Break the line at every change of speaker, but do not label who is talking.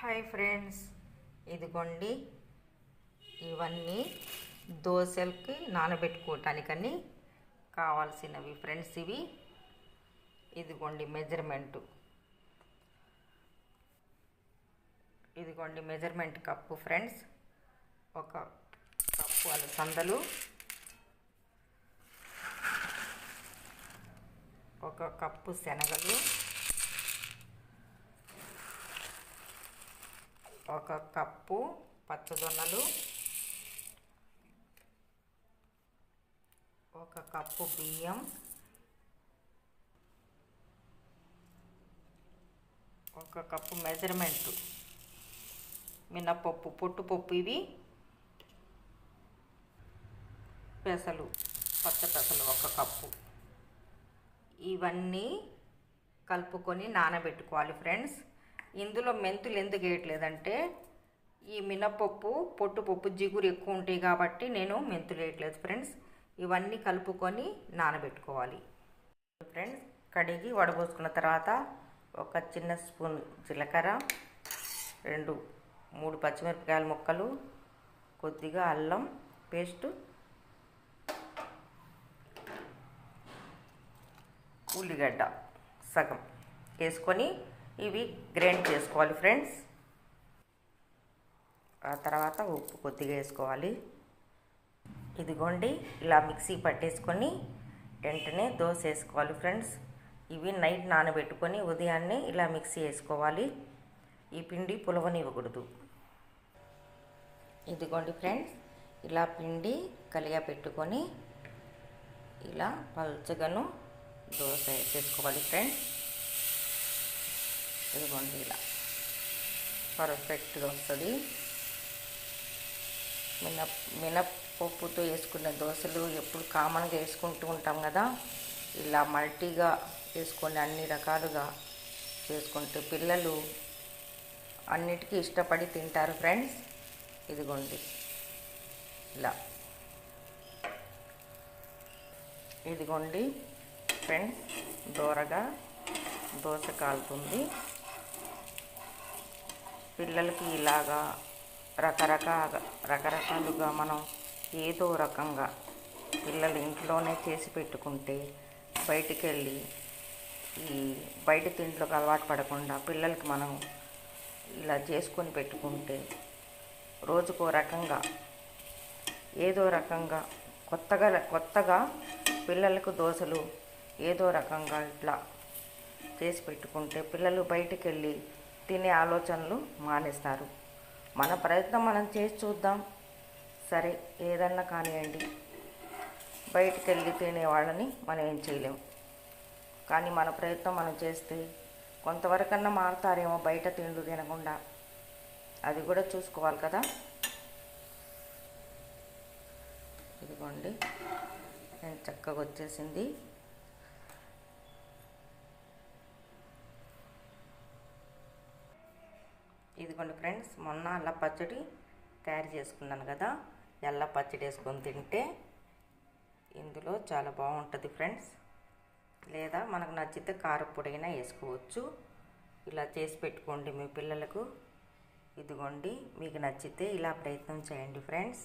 Hi friends. ఇదిగోండి. ఇవన్నీ దోశలకి నానబెట్టుకోవటానికని కావాల్సినవి ఫ్రెండ్స్ ఇవి. ఇదిగోండి మెజర్మెంటు. ఇదిగోండి మెజర్మెంట్ కప్పు ఫ్రెండ్స్. ఒక కప్పు అలసందలు ఒక కప్పు శనగలు. ఒక కప్పు పచ్చజొన్నలు ఒక కప్పు బియ్యం ఒక కప్పు మెజర్మెంట్ మినపప్పు పొట్టుపప్పు ఇవి. పెసలు పచ్చ పెసలు ఒక కప్పు. ఇవన్నీ కలుపుకొని నానబెట్టుకోవాలి ఫ్రెండ్స్. ఇందులో మెంతులు ఎందుకు వేయట్లేదంటే ఈ మినపప్పు పొట్టుపప్పు జిగురు ఎక్కువ ఉంటాయి కాబట్టి నేను మెంతులు వేయట్లేదు ఫ్రెండ్స్. ఇవన్నీ కలుపుకొని నానబెట్టుకోవాలి. ఫ్రెండ్స్ కడిగి వడబోసుకున్న తర్వాత ఒక చిన్న స్పూన్ జీలకర్ర రెండు మూడు పచ్చిమిరపకాయల ముక్కలు కొద్దిగా అల్లం పేస్ట్ ఉల్లిగడ్డ సగం వేసుకొని ఇవి గ్రైండ్ చేసుకోవాలి ఫ్రెండ్స్. ఆ తర్వాత ఉప్పు కొద్దిగా వేసుకోవాలి. ఇదిగోండి ఇలా మిక్సీ పట్టేసుకొని వెంటనే దోశ వేసుకోవాలి ఫ్రెండ్స్. ఇవి నైట్ నానబెట్టుకొని ఉదయాన్నే ఇలా మిక్సీ వేసుకోవాలి. ఈ పిండి పులవనివ్వకూడదు. ఇదిగోండి ఫ్రెండ్స్ ఇలా పిండి కలిగా పెట్టుకొని ఇలా పల్చగాను దోశ చేసుకోవాలి ఫ్రెండ్స్. ఇదిగోండి ఇలా పర్ఫెక్ట్గా వస్తుంది. మినప్ మినప్పప్పుతో వేసుకున్న దోశలు ఎప్పుడు కామన్గా వేసుకుంటూ ఉంటాం కదా. ఇలా మల్టీగా వేసుకొని అన్ని రకాలుగా చేసుకుంటే పిల్లలు అన్నిటికీ ఇష్టపడి తింటారు ఫ్రెండ్స్. ఇదిగోండి. ఇలా. ఇదిగోండి ఫ్రెండ్స్ దోరగా దోశ కాలుతుంది. పిల్లలకి ఇలాగా రకరకాల రకరకాలుగా మనం ఏదో రకంగా పిల్లలు ఇంట్లోనే చేసి పెట్టుకుంటే బయటికి వెళ్ళి ఈ బయట తింట్లోకి అలవాటు పడకుండా పిల్లలకి మనం ఇలా చేసుకొని పెట్టుకుంటే రోజుకో రకంగా ఏదో రకంగా కొత్తగా కొత్తగా పిల్లలకు దోశలు ఏదో రకంగా ఇట్లా చేసి పెట్టుకుంటే పిల్లలు బయటికి వెళ్ళి తినే ఆలోచనలు మానేస్తారు. మన ప్రయత్నం మనం చేసి చూద్దాం. సరే ఏదన్నా కానివ్వండి. బయటికి వెళ్ళి తినే వాళ్ళని మనం ఏం చేయలేం. కానీ మన ప్రయత్నం మనం చేస్తే కొంతవరకన్నా మారుతారేమో బయట తిండి తినకుండా. అది కూడా చూసుకోవాలి కదా. ఇదిగోండి. నేను చక్కగా వచ్చేసింది. ఇదిగోండి ఫ్రెండ్స్ మొన్న అల్ల పచ్చడి తయారు చేసుకున్నాను కదా ఎల్ల పచ్చడి వేసుకొని తింటే ఇందులో చాలా బాగుంటుంది ఫ్రెండ్స్. లేదా మనకు నచ్చితే కారపొడైనా వేసుకోవచ్చు. ఇలా చేసి పెట్టుకోండి మీ పిల్లలకు. ఇదిగోండి మీకు నచ్చితే ఇలా ప్రయత్నం చేయండి ఫ్రెండ్స్.